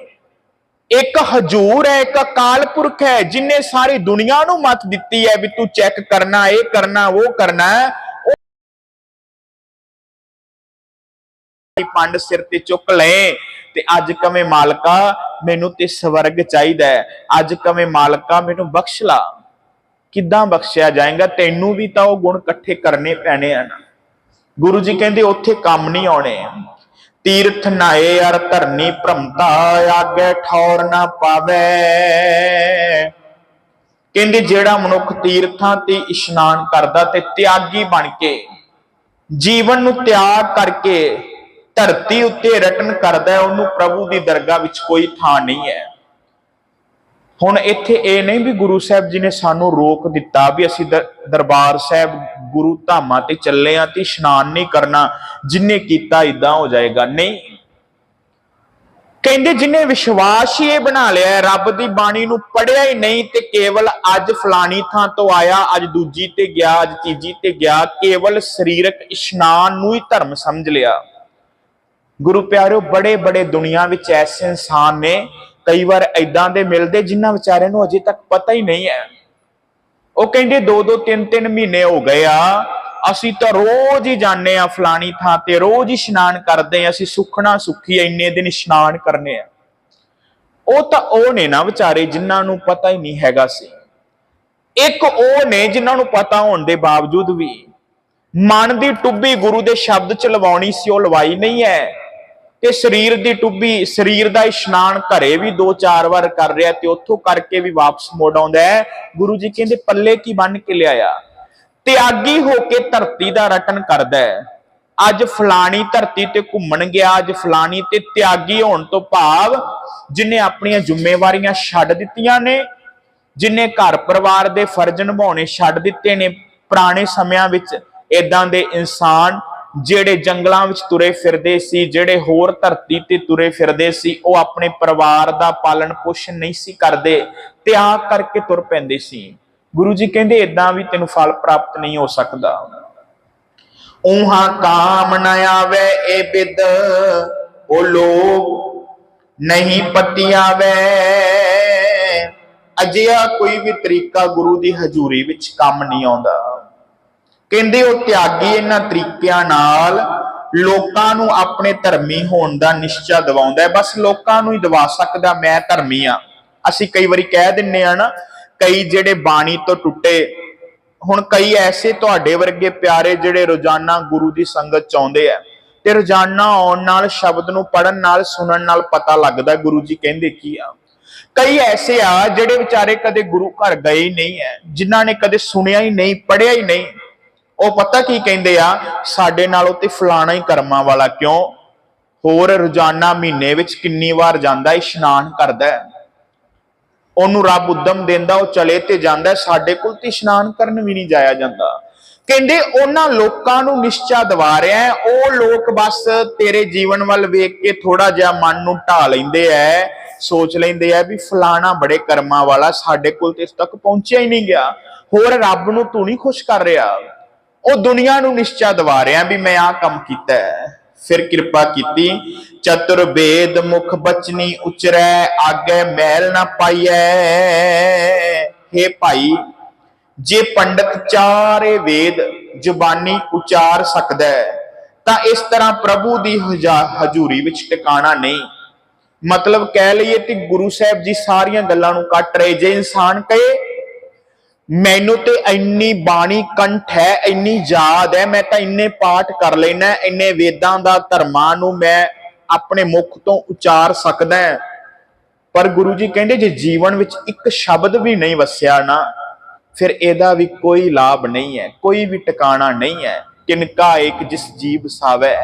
ਇੱਕ ਹਜੂਰ ਹੈ ਇੱਕ ਅਕਾਲ ਪੁਰਖ ਹੈ ਜਿਨੇ ਸਾਰੀ ਦੁਨੀਆ ਨੂੰ ਮਤ ਦਿੱਤੀ ਹੈ ਵੀ ਤੂੰ ਚੈੱਕ ਕਰਨਾ ਇਹ ਕਰਨਾ ਉਹ ਕਰਨਾ ਪੰਡ ਸਿਰ ਤੇ ਚੁੱਕ ਲਏ ਤੇ ਅੱਜ ਕਵੇਂ ਮਾਲਕਾ ਮੈਨੂੰ ਤੇ ਸਵਰਗ ਚਾਹੀਦਾ ਹੈ। ਅੱਜ ਕਵੇਂ ਮਾਲਕਾ ਮੈਨੂੰ ਬਖਸ਼ ਲਾ। ਕਿੱਦਾਂ ਬਖਸ਼ਿਆ ਜਾਏਗਾ? ਤੈਨੂੰ ਵੀ ਤਾਂ ਉਹ ਗੁਣ ਇਕੱਠੇ ਕਰਨੇ ਪੈਣੇ ਆ ਨਾ। ਗੁਰੂ ਜੀ ਕਹਿੰਦੇ ਉੱਥੇ ਕੰਮ ਨਹੀਂ ਆਉਣੇ। ਤੀਰਥ ਨਾਏ ਅਰ ਧਰਨੀ ਭ੍ਰਮਤਾ, ਆਗੇ ਠੌਰ ਨਾ ਪਾਵੇ। ਕਹਿੰਦੇ ਜਿਹੜਾ ਮਨੁੱਖ ਤੀਰਥਾਂ ਤੇ ਇਸ਼ਨਾਨ ਕਰਦਾ ਤੇ ਤਿਆਗੀ ਬਣ ਕੇ, ਜੀਵਨ ਨੂੰ ਤਿਆਗ ਕਰਕੇ ਧਰਤੀ ਉੱਤੇ ਰਟਨ ਕਰਦਾ ਹੈ ਉਹਨੂੰ ਪ੍ਰਭੂ ਦੀ ਦਰਗਾਹ ਵਿੱਚ ਕੋਈ ਥਾਂ ਨਹੀਂ ਹੈ। ਹੁਣ ਇੱਥੇ ਇਹ ਨਹੀਂ ਵੀ ਗੁਰੂ ਸਾਹਿਬ ਜੀ ਨੇ ਸਾਨੂੰ ਰੋਕ ਦਿੱਤਾ ਵੀ ਅਸੀਂ ਦਰ- ਦਰਬਾਰ ਸਾਹਿਬ ਗੁਰੂ ਧਾਮਾਂ ਤੇ ਚੱਲੇ ਆ ਤੇ ਇਸ਼ਨਾਨ ਨਹੀਂ ਕਰਨਾ ਜਿਨੇ ਕੀਤਾ ਇਦਾਂ ਹੋ ਜਾਏਗਾ। ਨਹੀਂ। ਕਹਿੰਦੇ ਜਿਨੇ ਵਿਸ਼ਵਾਸ ਹੀ ਇਹ ਬਣਾ ਲਿਆ ਹੈ, ਰੱਬ ਦੀ ਬਾਣੀ ਨੂੰ ਪੜਿਆ ਹੀ ਨਹੀਂ ਤੇ ਕੇਵਲ ਅੱਜ ਫਲਾਣੀ ਥਾਂ ਤੋਂ ਆਇਆ ਅੱਜ ਦੂਜੀ ਤੇ ਗਿਆ ਅੱਜ ਤੀਜੀ ਤੇ ਗਿਆ ਕੇਵਲ ਸਰੀਰਕ ਇਸ਼ਨਾਨ ਨੂੰ ਹੀ ਧਰਮ ਸਮਝ ਲਿਆ। ਗੁਰੂ ਪਿਆਰਿਓ, ਬੜੇ ਬੜੇ ਦੁਨੀਆ ਵਿੱਚ ਐਸੇ ਇਨਸਾਨ ਨੇ ਕਈ ਵਾਰ ਐਦਾਂ ਦੇ ਮਿਲਦੇ ਜਿਨ੍ਹਾਂ ਵਿਚਾਰਿਆਂ ਨੂੰ ਅਜੇ ਤੱਕ ਪਤਾ ਹੀ ਨਹੀਂ ਹੈ। ਉਹ ਕਹਿੰਦੇ, ਦੋ ਦੋ, ਤਿੰਨ ਤਿੰਨ ਮਹੀਨੇ ਹੋ ਗਏ ਆ, ਅਸੀਂ ਤਾਂ ਰੋਜ਼ ਹੀ ਜਾਂਦੇ ਆ ਫਲਾਣੀ ਥਾਂ ਤੇ, ਰੋਜ਼ ਹੀ ਇਸ਼ਨਾਨ ਕਰਦੇ ਆ ਅਸੀਂ ਸੁਖਣਾ ਸੁਖੀ ਇੰਨੇ ਦਿਨ ਇਸ਼ਨਾਨ ਕਰਨੇ ਆ। ਉਹ ਤਾਂ ਉਹ ਨੇ ਨਾ ਵਿਚਾਰੇ ਜਿਨ੍ਹਾਂ ਨੂੰ ਪਤਾ ਹੀ ਨਹੀਂ ਹੈਗਾ ਸੀ। ਇੱਕ ਉਹ ਨੇ ਜਿਨ੍ਹਾਂ ਨੂੰ ਪਤਾ ਹੋਣ ਦੇ ਬਾਵਜੂਦ ਵੀ ਮਨ ਦੀ ਟੁੱਬੀ ਗੁਰੂ ਦੇ ਸ਼ਬਦ ਚ ਲਵਾਉਣੀ ਸੀ, ਉਹ ਲਵਾਈ ਨਹੀਂ ਹੈ। ਤੇ ਸਰੀਰ ਦੀ ਟੁੱਬੀ, ਸਰੀਰ ਦਾ ਇਸ਼ਨਾਨ ਘਰੇ ਵੀ ਦੋ ਚਾਰ ਵਾਰ ਕਰ ਰਿਹਾ ਤੇ ਉੱਥੋਂ ਕਰਕੇ ਵੀ ਵਾਪਸ ਮੋੜ ਆਉਂਦਾ ਹੈ। ਗੁਰੂ ਜੀ ਕਹਿੰਦੇ, ਪੱਲੇ ਕੀ ਬੰਨ ਕੇ ਲਿਆਇਆ? ਤਿਆਗੀ ਹੋ ਕੇ ਧਰਤੀ ਦਾ ਰਟਨ ਕਰਦਾ ਹੈ। ਅੱਜ ਫਲਾਣੀ ਧਰਤੀ ਤੇ ਘੁੰਮਣ ਗਿਆ, ਅੱਜ ਫਲਾਣੀ ਤੇ ਤਿਆਗੀ ਹੋਣ ਤੋਂ ਭਾਵ ਜਿਨੇ ਆਪਣੀਆਂ ਜ਼ਿੰਮੇਵਾਰੀਆਂ ਛੱਡ ਦਿੱਤੀਆਂ ਨੇ, ਜਿਨੇ ਘਰ ਪਰਿਵਾਰ ਦੇ ਫਰਜ਼ ਨਿਭਾਉਣੇ ਛੱਡ ਦਿੱਤੇ ਨੇ, ਪੁਰਾਣੇ ਸਮਿਆਂ ਵਿੱਚ ਇਦਾਂ ਦੇ ਇਨਸਾਨ ਜਿਹੜੇ ਜੰਗਲਾਂ ਵਿੱਚ ਤੁਰੇ ਫਿਰਦੇ ਸੀ, ਜਿਹੜੇ ਹੋਰ ਧਰਤੀ ਤੇ ਤੁਰੇ ਫਿਰਦੇ ਸੀ, ਉਹ ਆਪਣੇ ਪਰਿਵਾਰ ਦਾ ਪਾਲਣ ਪੋਸ਼ਣ ਨਹੀਂ ਸੀ ਕਰਦੇ, ਤਿਆਗ ਕਰਕੇ ਤੁਰ ਪੈਂਦੇ ਸੀ। ਗੁਰੂ ਜੀ ਕਹਿੰਦੇ ਇਦਾਂ ਵੀ ਤੈਨੂੰ ਫਲ ਪ੍ਰਾਪਤ ਨਹੀਂ ਹੋ ਸਕਦਾ। ਉਹਾਂ ਕਾਮ ਨ ਆਵੇ ਏ ਬਿਦ, ਉਹ ਲੋਭ ਨਹੀਂ ਪਤੀਆਂ ਆਵੇ। ਅਜਿਹਾ ਕੋਈ ਵੀ ਤਰੀਕਾ ਗੁਰੂ ਦੀ ਹਜ਼ੂਰੀ ਵਿੱਚ ਕੰਮ ਨਹੀਂ ਆਉਂਦਾ। ਕਹਿੰਦੇ ਉਹ ਤਿਆਗੀ ਇਹਨਾਂ ਤਰੀਕਿਆਂ ਨਾਲ ਲੋਕਾਂ ਨੂੰ ਆਪਣੇ ਧਰਮੀ ਹੋਣ ਦਾ ਨਿਸ਼ਚਾ ਦਿਵਾਉਂਦਾ ਹੈ। ਬਸ ਲੋਕਾਂ ਨੂੰ ਹੀ ਦਿਵਾ ਸਕਦਾ, ਮੈਂ ਧਰਮੀ ਆ ਅਸੀਂ ਕਈ ਵਾਰੀ ਕਹਿ ਦਿੰਨੇ ਆ ਨਾ, ਕਈ ਜਿਹੜੇ ਬਾਣੀ ਤੋਂ ਟੁੱਟੇ, ਹੁਣ ਕਈ ਐਸੇ ਤੁਹਾਡੇ ਵਰਗੇ ਪਿਆਰੇ ਜਿਹੜੇ ਰੋਜ਼ਾਨਾ ਗੁਰੂ ਦੀ ਸੰਗਤ ਚ ਆਉਂਦੇ ਆ ਤੇ ਰੋਜ਼ਾਨਾ ਆਉਣ ਨਾਲ, ਸ਼ਬਦ ਨੂੰ ਪੜਨ ਨਾਲ, ਸੁਣਨ ਨਾਲ ਪਤਾ ਲੱਗਦਾ ਗੁਰੂ ਜੀ ਕਹਿੰਦੇ ਕੀ ਆ। ਕਈ ਐਸੇ ਆ ਜਿਹੜੇ ਵਿਚਾਰੇ ਕਦੇ ਗੁਰੂ ਘਰ ਗਏ ਹੀ ਨਹੀਂ ਐ ਜਿਨ੍ਹਾਂ ਨੇ ਕਦੇ ਸੁਣਿਆ ਹੀ ਨਹੀਂ ਪੜਿਆ ਹੀ ਨਹੀਂ। ਉਹ ਪਤਾ ਕੀ ਕਹਿੰਦੇ ਆ? ਸਾਡੇ ਨਾਲੋਂ ਤੇ ਫਲਾਣਾ ਹੀ ਕਰਮਾਂ ਵਾਲਾ ਕਿਉਂ? ਹੋਰ ਰੋਜ਼ਾਨਾ ਮਹੀਨੇ ਵਿੱਚ ਕਿੰਨੀ ਵਾਰ ਜਾਂਦਾ ਇਸ਼ਨਾਨ ਕਰਦਾ ਉਹਨੂੰ ਰੱਬ ਉਦਮ ਦਿੰਦਾ ਉਹ ਚਲੇ ਤੇ ਜਾਂਦਾ ਸਾਡੇ ਕੋਲ ਤੇ ਇਸ਼ਨਾਨ ਕਰਨ ਵੀ ਨਹੀਂ ਜਾਇਆ ਜਾਂਦਾ। ਕਹਿੰਦੇ ਉਹਨਾਂ ਲੋਕਾਂ ਨੂੰ ਨਿਸ਼ਚਾ ਦਿਵਾ ਰਿਹਾ ਹੈ, ਉਹ ਲੋਕ ਬਸ ਤੇਰੇ ਜੀਵਨ ਵੱਲ ਵੇਖ ਕੇ ਥੋੜਾ ਜਿਹਾ ਮਨ ਨੂੰ ਢਾ ਲੈਂਦੇ ਐ ਸੋਚ ਲੈਂਦੇ ਐ ਵੀ ਫਲਾਣਾ ਬੜੇ ਕਰਮਾਂ ਵਾਲਾ ਸਾਡੇ ਕੋਲ ਤੇ ਇਸ ਤੱਕ ਪਹੁੰਚਿਆ ਹੀ ਨਹੀਂ ਗਿਆ। ਹੋਰ ਰੱਬ ਨੂੰ ਤੂੰ ਨਹੀਂ ਖੁਸ਼ ਕਰ ਰਿਹਾ। ਉਹ ਦੁਨੀਆ ਨੂੰ ਨਿਸ਼ਚਾ ਦਿਵਾ ਰਿਹਾ ਵੀ ਮੈਂ ਆਹ ਕੰਮ ਕੀਤਾ ਹੈ। ਫਿਰ ਕਿਰਪਾ ਕੀਤੀ। ਚਤੁਰ ਵੇਦ ਮੁਖ ਬਚਨੀ ਉਚਰੈ, ਆਗੇ ਮਹਿਲ ਨਾ ਪਾਈਐ। ਹੇ ਭਾਈ, ਜੇ ਪੰਡਤ ਚਾਰੇ ਵੇਦ ਜ਼ੁਬਾਨੀ ਉਚਾਰ ਸਕਦਾ ਹੈ ਤਾਂ ਇਸ ਤਰ੍ਹਾਂ ਪ੍ਰਭੂ ਦੀ ਹਜਾ- ਹਜ਼ੂਰੀ ਵਿੱਚ ਟਿਕਾਣਾ ਨਹੀਂ। ਮਤਲਬ ਕਹਿ ਲਈਏ ਕਿ ਗੁਰੂ ਸਾਹਿਬ ਜੀ ਸਾਰੀਆਂ ਗੱਲਾਂ ਨੂੰ ਕੱਟ ਰਹੇ। ਜੇ ਇਨਸਾਨ ਕਹੇ ਮੈਨੂੰ ਤੇ ਇੰਨੀ ਬਾਣੀ ਕੰਠ ਹੈ, ਇੰਨੀ ਯਾਦ ਹੈ, ਮੈਂ ਤਾਂ ਇੰਨੇ ਪਾਠ ਕਰ ਲੈਣਾ ਇੰਨੇ ਵੇਦਾਂ ਦਾ ਧਰਮਾਂ ਨੂੰ ਮੈਂ ਆਪਣੇ ਮੁਖ ਤੋਂ ਉਚਾਰ ਸਕਦਾ ਪਰ ਗੁਰੂ ਜੀ ਕਹਿੰਦੇ, ਜੇ ਜੀਵਨ ਵਿੱਚ ਇੱਕ ਸ਼ਬਦ ਵੀ ਨਹੀਂ ਵਸਿਆ ਨਾ, ਫਿਰ ਇਹਦਾ ਵੀ ਕੋਈ ਲਾਭ ਨਹੀਂ ਹੈ, ਕੋਈ ਵੀ ਟਿਕਾਣਾ ਨਹੀਂ ਹੈ। ਕਿਨਕਾ ਇੱਕ ਜਿਸ ਜੀਵ ਸਾਵੈ,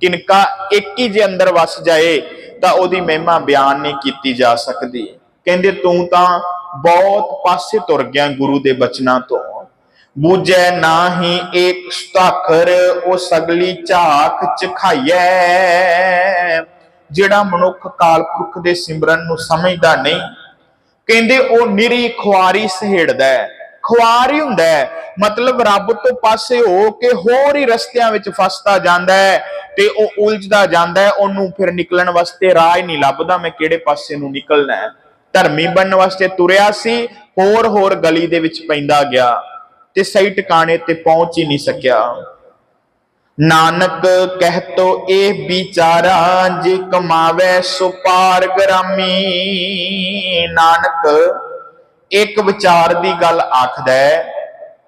ਕਿਨਕਾ ਇੱਕ ਹੀ ਜੇ ਅੰਦਰ ਵਸ ਜਾਏ, ਤਾਂ ਉਹਦੀ ਮਹਿਮਾ ਬਿਆਨ ਨਹੀਂ ਕੀਤੀ ਜਾ ਸਕਦੀ। ਕਹਿੰਦੇ ਤੂੰ ਤਾਂ ਬਹੁਤ ਪਾਸੇ ਤੁਰ ਗਿਆ ਗੁਰੂ ਦੇ ਬਚਨਾਂ ਤੋਂ। ਬੂਝੈ ਨਾਹੀ ਏਕ ਸਤਾਖਰ ਉਹ ਸਗਲੀ ਝਾਕ ਚਖਾਈਐ ਜਿਹੜਾ ਮਨੁੱਖ ਕਾਲ ਪੁਰਖ ਦੇ ਸਿਮਰਨ ਨੂੰ ਸਮਝਦਾ ਨਹੀਂ, ਕਹਿੰਦੇ ਉਹ ਨਿਰੀ ਖੁਆਰੀ ਸਹੇੜਦਾ ਹੈ। ਖੁਆਰ ਹੀ ਹੁੰਦਾ ਹੈ, ਮਤਲਬ ਰੱਬ ਤੋਂ ਪਾਸੇ ਹੋ ਕੇ ਹੋਰ ਹੀ ਰਸਤਿਆਂ ਵਿੱਚ ਫਸਦਾ ਜਾਂਦਾ ਹੈ ਤੇ ਉਹ ਉਲਝਦਾ ਜਾਂਦਾ ਹੈ, ਉਹਨੂੰ ਫਿਰ ਨਿਕਲਣ ਵਾਸਤੇ ਰਾਹ ਹੀ ਨਹੀਂ ਲੱਭਦਾ, ਮੈਂ ਕਿਹੜੇ ਪਾਸੇ ਨੂੰ ਨਿਕਲਣਾ ਹੈ। ਧਰਮੀ ਬਣਨ ਵਾਸਤੇ ਤੁਰਿਆ ਸੀ, ਹੋਰ ਹੋਰ ਗਲੀ ਦੇ ਵਿੱਚ ਪੈਂਦਾ ਗਿਆ ਤੇ ਸਹੀ ਟਿਕਾਣੇ ਤੇ ਪਹੁੰਚ ਹੀ ਨਹੀਂ ਸਕਿਆ। ਨਾਨਕ ਕਹਿਤੋ ਇਹ ਵਿਚਾਰਾ ਜੇ ਕਮਾਵੇ ਸੋ ਪਾਰ ਗ੍ਰਾਮੀ। ਨਾਨਕ ਇੱਕ ਵਿਚਾਰ ਦੀ ਗੱਲ ਆਖਦਾ ਹੈ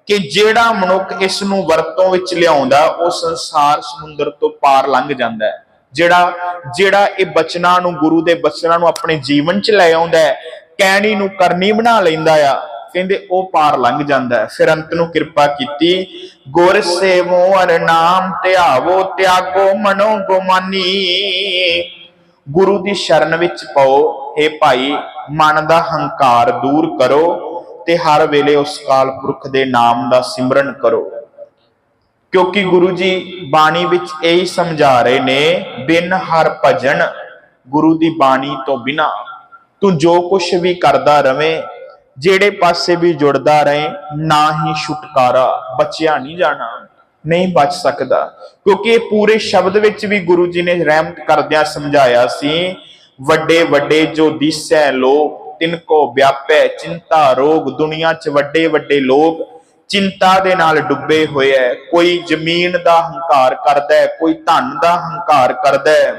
ਕਿ ਜਿਹੜਾ ਮਨੁੱਖ ਇਸ ਨੂੰ ਵਰਤੋਂ ਵਿੱਚ ਲਿਆਉਂਦਾ, ਉਹ ਸੰਸਾਰ ਸਮੁੰਦਰ ਤੋਂ ਪਾਰ ਲੰਘ ਜਾਂਦਾ ਹੈ। ਜਿਹੜਾ ਜਿਹੜਾ ਇਹ ਬਚਨਾਂ ਨੂੰ, ਗੁਰੂ ਦੇ ਬਚਨਾਂ ਨੂੰ ਆਪਣੇ ਜੀਵਨ 'ਚ ਲੈ ਆਉਂਦਾ ਹੈ, ਕਹਿਣੀ ਨੂੰ ਕਰਨੀ ਬਣਾ ਲੈਂਦਾ ਆ, ਕਹਿੰਦੇ ਉਹ ਪਾਰ ਲੰਘ ਜਾਂਦਾ ਹੈ। ਫਿਰ ਅੰਤ ਨੂੰ ਕਿਰਪਾ ਕੀਤੀ, ਗੁਰ ਸੇਵੋ ਅਰ ਨਾਮ ਧਿਆਵੋ, ਤਿਆਗੋ ਮਨੋ ਗੁਮਾਨੀ। ਗੁਰੂ ਦੀ ਸ਼ਰਨ ਵਿੱਚ ਪਾਓ हे ਭਾਈ, ਮਨ ਦਾ ਹੰਕਾਰ ਦੂਰ ਕਰੋ ਤੇ ਹਰ ਵੇਲੇ ਉਸ ਕਾਲ ਪੁਰਖ ਦੇ ਨਾਮ ਦਾ ਸਿਮਰਨ ਕਰੋ। ਕਿਉਂਕਿ ਗੁਰੂ ਜੀ ਬਾਣੀ ਵਿੱਚ ਇਹੀ ਸਮਝਾ ਰਹੇ ਨੇ, ਬਿਨ ਹਰ ਭਜਨ ਗੁਰੂ ਦੀ ਬਾਣੀ ਤੋਂ ਬਿਨਾ। ਤੂੰ ਜੋ ਕੁਝ ਵੀ ਕਰਦਾ ਰਵੇਂ, ਜਿਹੜੇ ਪਾਸੇ ਵੀ ਜੁੜਦਾ ਰਹੇ ਨਾ ਹੀ ਛੁਟਕਾਰਾ, ਬਚਿਆ ਨਹੀਂ ਜਾਣਾ, ਨਹੀਂ ਬਚ ਸਕਦਾ। ਕਿਉਂਕਿ ਇਹ ਪੂਰੇ ਸ਼ਬਦ ਵਿੱਚ ਵੀ ਗੁਰੂ ਜੀ ਨੇ ਰਹਿਮਤ ਕਰਦਿਆਂ ਸਮਝਾਇਆ ਸੀ, ਵੱਡੇ ਵੱਡੇ ਜੋ ਦਿਸੈ ਲੋਕ, ਤਿਨ ਕੋ ਵਿਆਪੈ ਚਿੰਤਾ ਰੋਗ, ਦੁਨੀਆ 'ਚ ਵੱਡੇ ਵੱਡੇ ਲੋਕ ਚਿੰਤਾ ਦੇ ਨਾਲ ਡੁੱਬੇ ਹੋਏ ਹੈ ਕੋਈ ਜ਼ਮੀਨ ਦਾ ਹੰਕਾਰ ਕਰਦਾ ਹੈ ਕੋਈ ਧਨ ਦਾ ਹੰਕਾਰ ਕਰਦਾ ਹੈ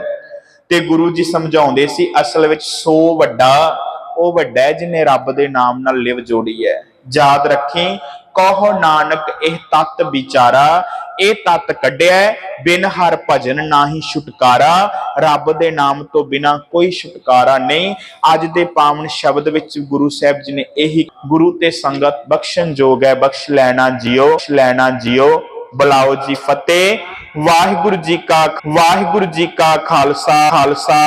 ਤੇ ਗੁਰੂ ਜੀ ਸਮਝਾਉਂਦੇ ਸੀ, ਅਸਲ ਵਿੱਚ ਸੋ ਵੱਡਾ, ਉਹ ਵੱਡਾ ਹੈ ਜਿਹਨੇ ਰੱਬ ਦੇ ਨਾਮ ਨਾਲ ਲਿਵ ਜੋੜੀ ਹੈ ਯਾਦ ਰੱਖੀ ਕਹੋ ਨਾਨਕ, ਇਹ ਤਤ ਵਿਚਾਰਾ, ਇਹ ਤਤ ਕੱਢਿਆ ਬਿਨ ਹਰ ਭਜਨ ਨਾਹੀ ਛੁਟਕਾਰਾ। ਰੱਬ ਦੇ ਨਾਮ ਤੋਂ ਬਿਨਾ ਕੋਈ ਛੁਟਕਾਰਾ ਨਹੀਂ। ਅੱਜ ਦੇ ਪਾਵਨ ਸ਼ਬਦ ਵਿੱਚ ਗੁਰੂ ਸਾਹਿਬ ਜੀ ਨੇ ਇਹੀ ਗੁਰੂ ਤੇ ਸੰਗਤ ਬਖਸ਼ਣ ਜੋਗ ਹੈ, ਬਖਸ਼ ਲੈਣਾ ਜਿਓ, ਬਖਸ਼ ਲੈਣਾ ਜਿਓ। ਬੁਲਾਓ ਜੀ ਫਤਿਹ। ਵਾਹਿਗੁਰੂ ਜੀ ਕਾ, ਵਾਹਿਗੁਰੂ ਜੀ ਕਾ ਖਾਲਸਾ ਖਾਲਸਾ।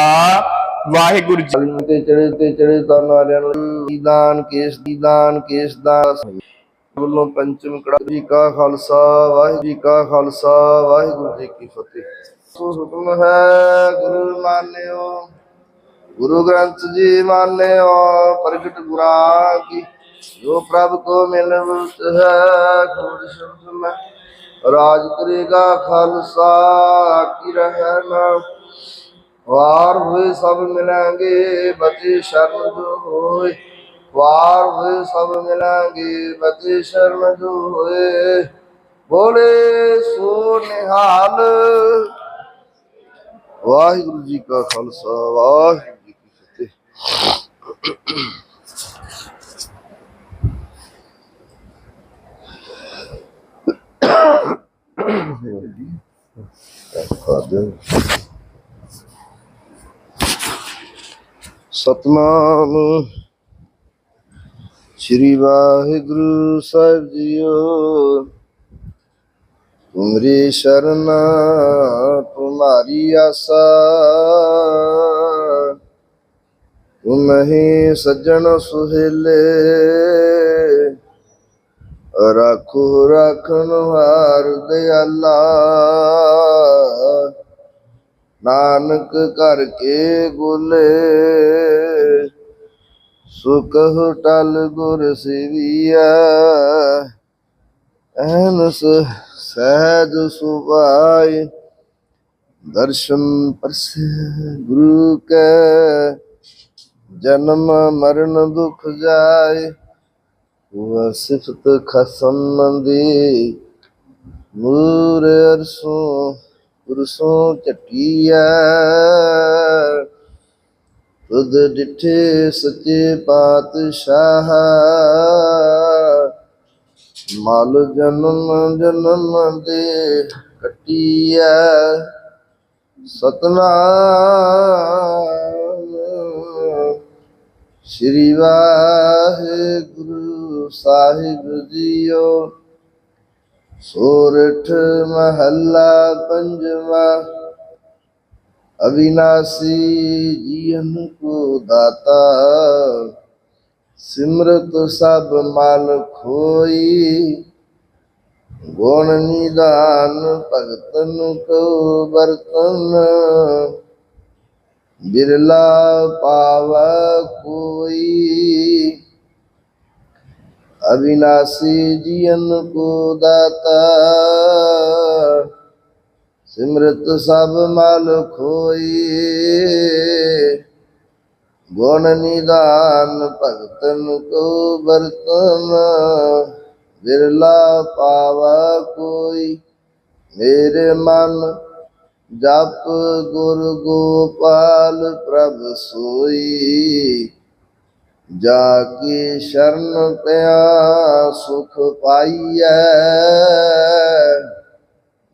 ਵਾਹਿਗੁਰੂ ਜੀ ਤੇ ਚੜੇ ਤੇ ਚੜੇ ਤਾਂ ਨਾਰਿਆਂ ਨੂੰ ਦਾਨ ਕੇਸ ਦੀ ਦਾਨ ਕੇਸ ਦਾ ਵੱਲੋਂ ਪੰਚਮ ਕੜਾ ਜੀ ਕਾ ਖਾਲਸਾ, ਵਾਹਿਗੁਰੂ ਜੀ ਕਾ ਖਾਲਸਾ, ਵਾਹਿਗੁਰੂ ਜੀ ਕੀ ਫਤਿਹ। ਸੋ ਹੁਕਮ ਹੈ ਗੁਰੂ ਮਾਨਿਓ, ਗੁਰੂ ਗ੍ਰੰਥ ਜੀ ਮਾਨਿਓ, ਪ੍ਰਗਟ ਗੁਰਾਂ ਕੀ ਜੋ ਪ੍ਰਭ ਕੋ ਮਿਲ ਹੈ ਖੋਜ ਸ਼ਬਦ ਮੈਂ ਰਾਜ ਕਰੇਗਾ, ਖਾਲਸਾ ਕੀ ਰਹਿ ਵਾਰ ਹੋਏ ਸਭ ਮਿਲਾਂਗੇ, ਬਚੇ ਸ਼ਰਨ ਜੋ ਹੋਏ। ਵਾਰ ਹੋਏ ਸਭ ਮਿਲਾਂਗੇ ਬਚੇ ਸ਼ਰਨ ਜੋ ਹੋਏ। ਬੋਲੇ ਸੋ ਨਿਹਾਲ। ਵਾਹਿਗੁਰੂ ਜੀ ਕਾ ਖਾਲਸਾ, ਵਾਹਿਗੁਰੂ ਜੀ ਕੀ ਫਤਿਹ। ਸਤਨਾਮ। ਸ੍ਰੀ ਵਾਹਿਗੁਰੂ ਸਾਹਿਬ ਜੀਓ। ਤੁਮਰੀ ਸ਼ਰਨ, ਤੁਮਾਰੀ ਆਸਾ। ਤੁਮ ਹੀ ਸੱਜਣ ਸੁਹੇਲੇ। ਰੱਖੋ, ਰੱਖਣ ਹਾਰ ਦਿਆਲਾ। ਨਾਨਕ ਕਰਕੇ ਗੁਲੇ ਸੁਖ ਟਲ ਗੁਰ ਸੇਵੀਆ ਅਹਨਸ ਸਹਿਜ ਸੁਭਾਈ ਦਰਸ਼ਨ ਪਰਸੇ ਗੁਰੂ ਕੈ, ਜਨਮ ਮਰਨ ਦੁਖ ਜਾਏ ਉਹ ਸਿਫਤ ਖਸਮ ਦੀ ਮੂਰ ਅਰਸੋਂ ਪੁਰਸੋਂ ਝਟੀਐ। ਤੁਧ ਡਿਠੇ ਸੱਚੇ ਪਾਤਸ਼ਾਹ। ਮਲ ਜਨਮ ਜਨਮ ਦੇ ਕਟੀਐ ਸਤਨਾਮ। ਸ੍ਰੀ ਵਾਹਿਗੁਰੂ ਸਾਹਿਬ ਜੀਓ। ਸੋਰਠ ਮਹੱਲਾ ਪੰਜਵਾ अविनाशी जीवन को दाता सिमरत सब माल खोई गुण निदान भगतन को बर्तन बिरला पाव कोई अविनाशी जीवन को दाता ਸਿਮਰਤ ਸਭ ਮਲ ਖੋਈ। ਗੁਣ ਨਿਦਾਨ ਭਗਤਨ ਕੋ ਵਰਤਨ ਵਿਰਲਾ ਪਾਵਾ ਕੋਈ। ਮੇਰੇ ਮਨ ਜਪ ਗੁਰ ਗੋਪਾਲ ਪ੍ਰਭ ਸੋਈ। ਜਾ ਕੇ ਸ਼ਰਨ ਪਿਆ ਸੁਖ ਪਾਈਐ।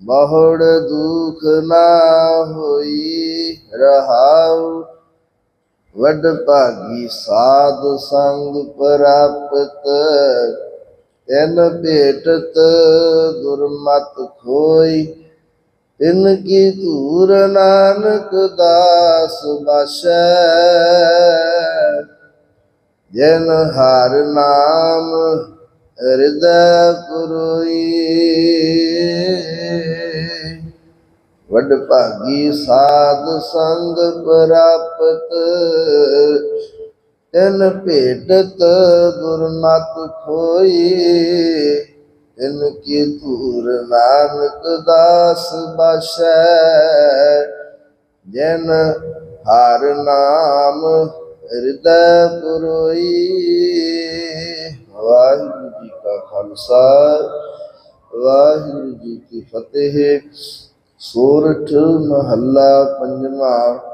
ਬਹੁੜ ਦੁਖ ਨਾ ਹੋਈ ਰਹਾਉ। ਵਡ ਭਾਗੀ ਸਾਧ ਸੰਗ ਪ੍ਰਾਪਤ, ਤੈਨ ਭੇਟਤ ਦੁਰਮਤ ਖੋਈ। ਤਿਨ ਕੀ ਧੂਰ ਨਾਨਕ ਦਾਸ ਬਸੈ। ਜਨ ਹਰ ਨਾਮ ਹਿਰਦੈ ਪੁਰੋਈ ਵੱਡ ਭਾਗੀ ਸਾਧ ਸੰਗ ਪ੍ਰਾਪਤ ਤਿਨ ਭੇਟਤ ਗੁਰਮਤ ਖੋਈ ਤਿਨ ਕੀ ਧੂਰ ਨਾਨਕ ਦਾਸ ਬਸੈ ਜਨ ਹਰ ਨਾਮ ਹਿਰਦੈ ਪੁਰੋਈ ਵਾਹਿਗੁਰੂ ਜੀ ਕਾ ਖਾਲਸਾ ਵਾਹਿਗੁਰੂ ਜੀ ਕੀ ਫਤਿਹ। ਸੋਰਠ ਮਹੱਲਾ ਪੰਜਵਾਂ